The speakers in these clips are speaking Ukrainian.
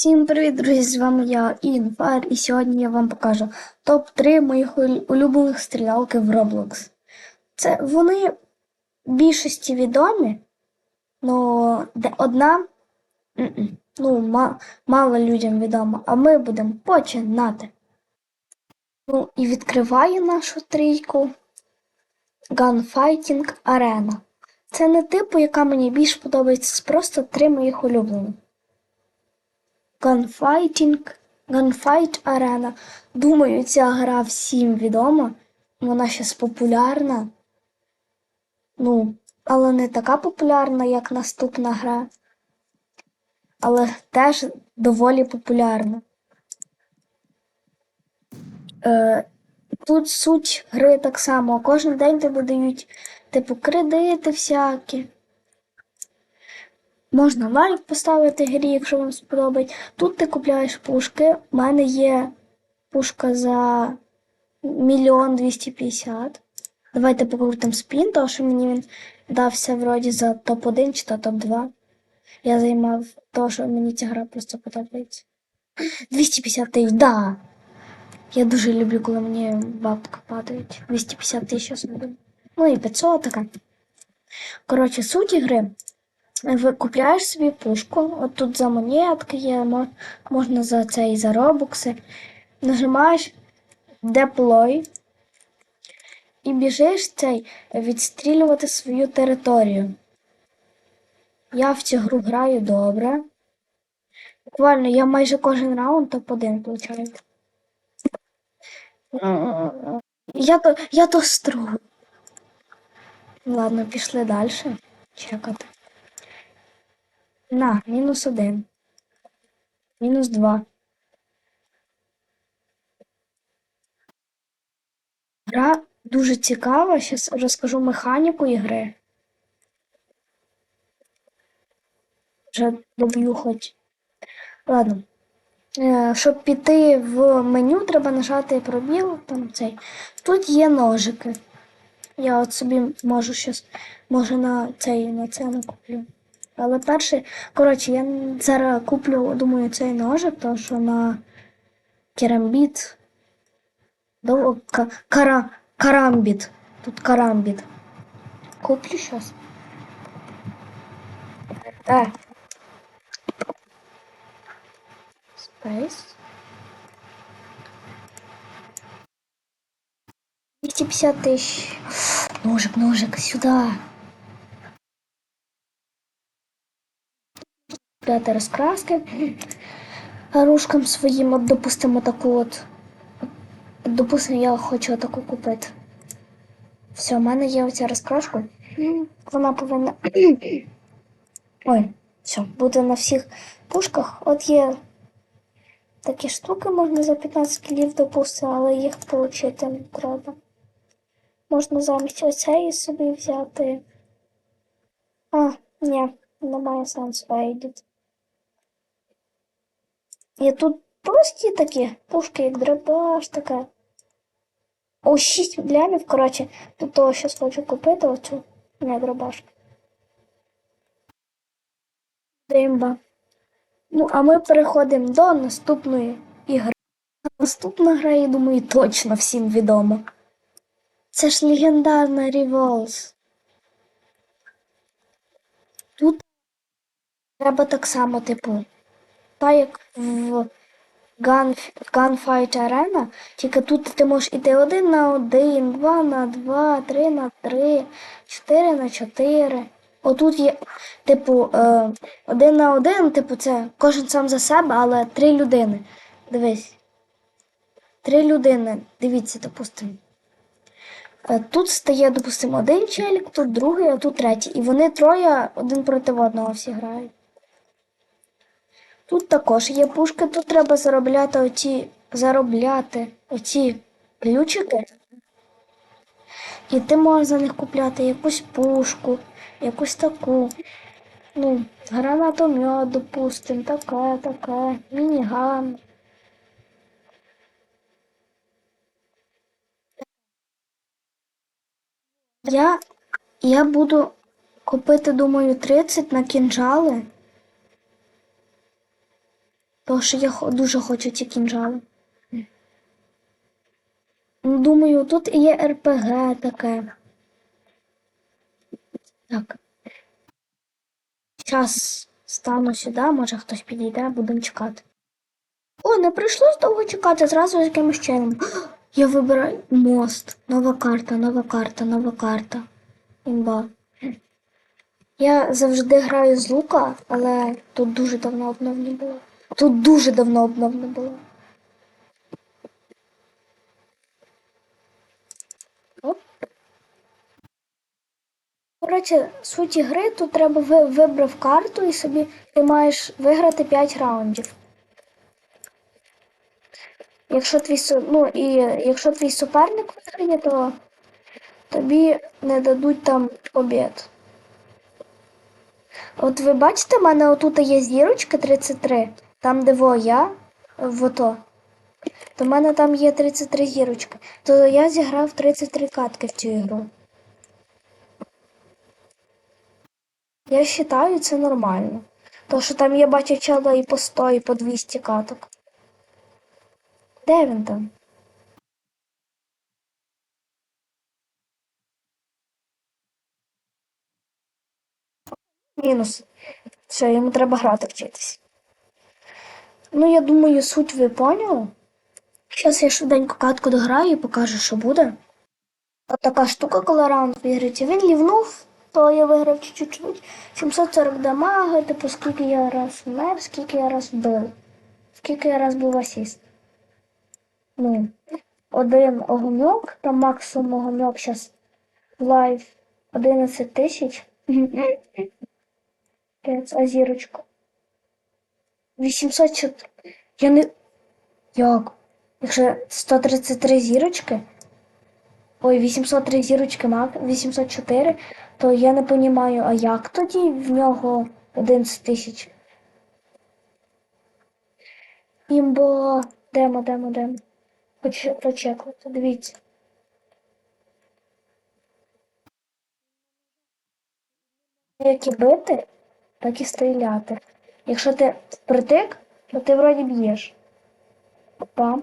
Всім привіт, друзі! З вами я Інфар, і сьогодні я вам покажу топ-3 моїх улюблених стрілялки в Roblox. Це вони більшості відомі, але де одна ну, мало людям відома, а ми будемо починати. Ну і відкриває нашу трійку Gunfighting Arena. Це не типу, яка мені більш подобається, це просто три моїх улюблених. Gunfighting, Gunfight Arena. Думаю, ця гра всім відома. Вона зараз популярна. Ну, але не така популярна, як наступна гра. Але теж доволі популярна. Е, тут суть гри так само. Кожен день тобі дають, типу, кредити всякі. Можна лайк поставити грі, якщо вам сподобається. Тут ти купляєш пушки. У мене є пушка за мільйон двісті п'ятдесят. Давайте покрутимо спін, тому що мені він дався вроді за топ-1 чи то топ-2. Я займав того, що мені ця гра просто подобається. 250 тисяч, да. Я дуже люблю, коли мені бабка падають. 250 тисяч зробив. Ну і 500 така. Коротше, суть ігри. Ви купляєш собі пушку, от тут за монетки є, можна за цей за робокси. Нажимаєш Deploy і біжиш цей відстрілювати свою територію. Я в цю гру граю добре. Буквально я майже кожен раунд топ-1 получаю. Я то, я то стру. Ладно, пішли далі. Чекати. На, мінус один. Мінус два. Гра дуже цікава. Зараз розкажу механіку ігри. Вже доб'ю хоч. Ладно. Е, щоб піти в меню, треба нажати пробіл. Там цей. Тут є ножики. Я от собі можу щас, може на цей на це накуплю. Але перше, коротше, я зараз куплю, думаю, цей ножик, тому що на керамбіт. До, ка, кара, карамбіт. Тут карамбіт. Куплю щас. Е. Спейс. 250 тысяч. Ножик, ножик, сюда. П'яти розкраски ружкам своїм, от, допустимо, таку от. От, Допустимо, я хочу таку купити. Все, в мене є оця розкрашка. Вона повинна. Ой, все, буде на всіх пушках. От є такі штуки, можна за 15 кілів, допустимо, але їх отримати не треба. Можна замість оцеї собі взяти. А, ні, немає сенсу Ейдіт. Є тут прості такі пушки, як драбаш, таке. О, 6 лямів, коротше, тут того щось хочу купити оцю. Не драбашку. Димба. Ну, а ми переходимо до наступної ігри. Наступна гра, я думаю, точно всім відома. Це ж легендарна Revolves. Тут треба так само, типу, так як в Gun, Gunfight Arena, тільки тут ти можеш іти один на один, два на два, три на три, чотири на чотири. Отут є, типу, е, один на один, типу, це кожен сам за себе, але три людини. Дивись. Три людини. Дивіться, допустимо. Е, Тут стає, допустимо, один челік, тут другий, а тут третій. І вони троє один проти одного всі грають. Тут також є пушки, тут треба заробляти оці, заробляти оці ключики. І ти можеш за них купляти якусь пушку, якусь таку. Ну, гранатомет, допустим, таке, таке, мініган. Я, я буду купити, думаю, 30 на кінжали. Тому що я дуже хочу ці кінжали. Ну, думаю, тут є РПГ таке. Так. Зараз стану сюди, може хтось підійде, будемо чекати. О, не прийшлось довго чекати, зразу з якимось чином. Я вибираю мост. Нова карта, нова карта, нова карта. Імба. Я завжди граю з лука, але тут дуже давно обнов не було. Тут дуже давно обнов не було. Оп. Коротше, суть ігри, тут треба вибрав карту і собі ти маєш виграти 5 раундів. Якщо твій ну, і якщо твій суперник виграє, то тобі не дадуть там обід. От ви бачите, в мене отут є зірочка 33, там де во я в ото. То в мене там є 33 зірочки. То я зіграв 33 катки в цю ігру. Я вважаю, це нормально. То що там я бачу чела і по 100, і по 200 каток. Де він там? Мінус. Все, йому треба грати вчитись. Ну, я думаю, суть ви поняли. Зараз я швиденько катку дограю і покажу, що буде. От така штука, коли раунд виграється. Він лівнув, то я виграв чуть-чуть. 740 дамага, типу, скільки я раз вмер, скільки я раз вбив. Скільки я раз був асіст. Ну, один огоньок, там максимум огоньок зараз лайв 11 тисяч. А зірочка. 804. Я не. Як? Якщо 133 зірочки. Ой, 803 зірочки мак, 804, то я не розумію, а як тоді в нього 11 тисяч? Імбо. Демо, демо, демо. Хочу прочекувати, дивіться. Як і бити, так і стріляти. Якщо ти впритик, то ти вроді б'єш. Пам.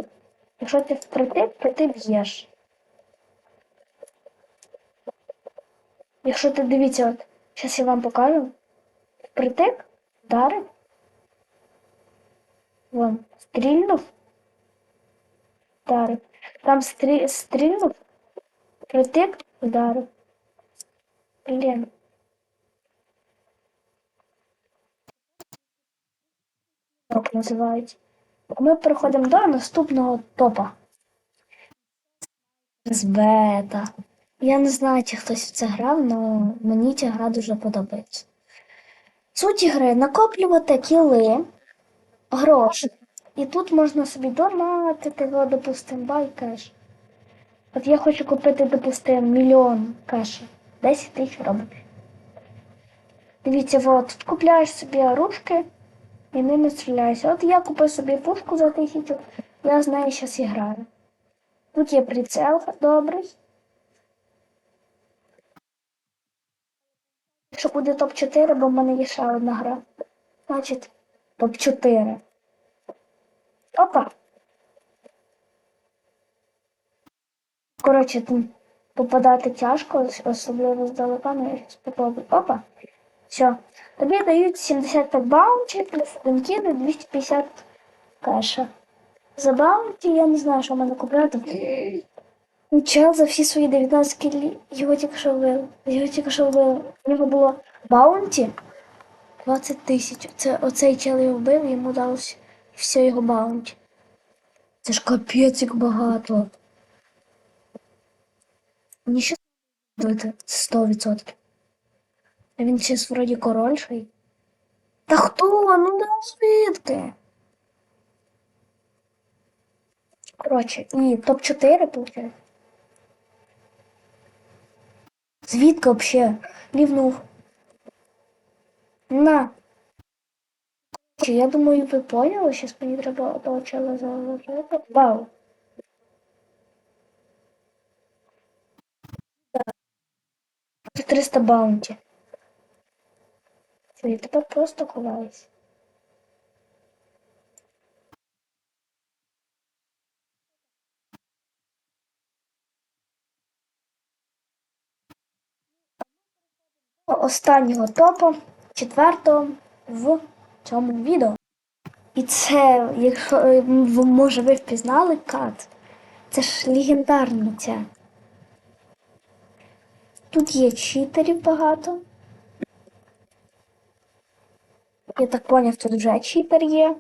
Якщо ти впритик, то ти б'єш. Якщо ти дивіться, от, зараз я вам покажу. Впритик, вдарив. Вон, стрільнув. Вдарив. Там стрі... стрільнув, притик, вдарив. Блін. Так називається. Ми переходимо до наступного топа. З бета. Я не знаю, чи хтось в це грав, але мені ця гра дуже подобається. Суть ігри накоплювати кіли, гроші. І тут можна собі донатити, о, допустим, бай кеш. От я хочу купити, допустим, мільйон кеша. 10 тисяч робить. Дивіться, от, купляєш собі оружки і ними стріляєшся. От я купив собі пушку за тисячу, я з нею зараз і граю. Тут є прицел добрий. Якщо буде топ-4, бо в мене є ще одна гра. Значить, топ-4. Опа. Коротше, попадати тяжко, особливо здалека, але я зараз попробую. Опа. Все. Тобі дають 75 баунті, плюс один кіл і 250 кеша. За баунті я не знаю, що в мене купляти. Ну, Чел за всі свої 19 кілі його тільки що вбили. Його тільки що вбили. У нього було баунті 20 тисяч. Це оцей чел його вбив, йому далося все його баунті. Це ж капець як багато. Мені ще дати 100%. А він зараз вроді король ще й. Та хто? Ну да звідки? Коротше, і топ-4 виходить. Звідки вообще? Лівнув. На. Я думаю, ви поняли, зараз мені треба чела заложити. Вау. Так. 300 баунті. Вони тебе просто ховались. Останнього топу, четвертого в цьому відео. І це, якщо е, може ви впізнали кат, це ж легендарна ця. Тут є читерів багато. Я так поняв, тут вже читер є.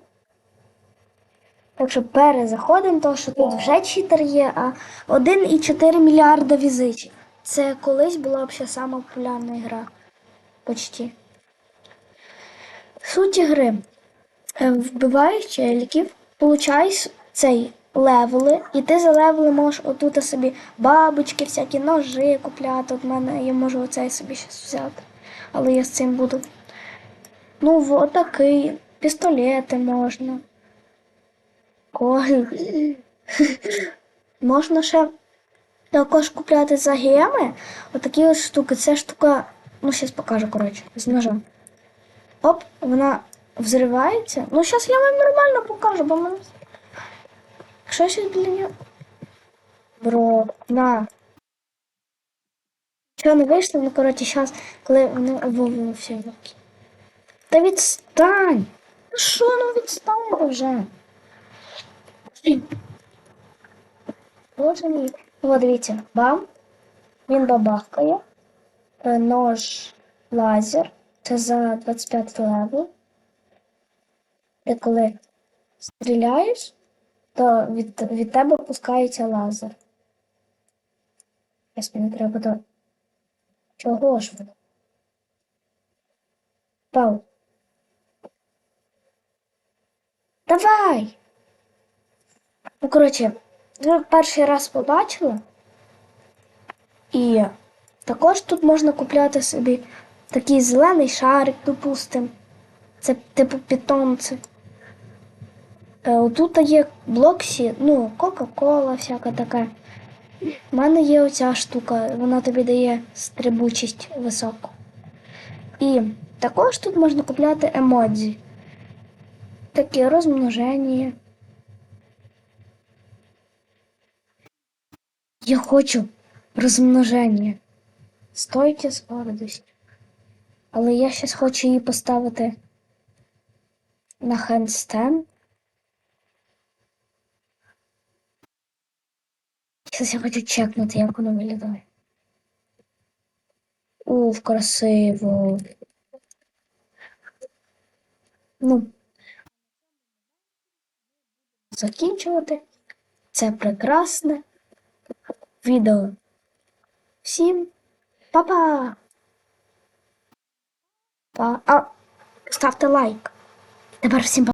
Так що перезаходимо, тому що тут вже читер є, а 1,4 мільярда візитів. Це колись була взагалі сама популярна гра. Почти. Суть гри. Е, Вбиваєш челіків, получаєш цей левели, і ти за левели можеш отут собі бабочки, всякі ножи купляти. От мене я можу оцей собі щас взяти. Але я з цим буду. Ну, в отакий, пістолети можна. Коль. можна ще також купляти за геми. Отакі ось штуки. Це штука, ну, зараз покажу, коротше, з ножом. Оп, вона взривається. Ну, зараз я вам нормально покажу, бо мене. Якщо я щось біля нього. Бро, на. Що не вийшло, ну коротше, зараз, коли воно вовно все руки. Та відстань! Ну що, ну відстань вже. Боже мій. О, дивіться, бам. Він бабахкає. Е, Нож лазер. Це за 25 левел. Ти коли стріляєш, то від, від тебе пускається лазер. Ось мені треба до. Чого ж воно? Пау. Давай! Ну, коротше, ви перший раз побачили. І також тут можна купляти собі такий зелений шарик, допустим. Це типу питомці. Е, Отут є блоксі, ну, Кока-Кола, всяка така. У мене є оця штука, вона тобі дає стрибучість високу. І також тут можна купляти емодзі. Таке розмноження. Я хочу розмноження. Стойте з гордостю. Але я щас хочу її поставити на хендстенд. Зараз я хочу чекнути, як воно виглядає. Уф, красиво. Ну. Закінчувати. Це прекрасне відео. Всім па-па! Па. А, ставте лайк. Тепер всім па.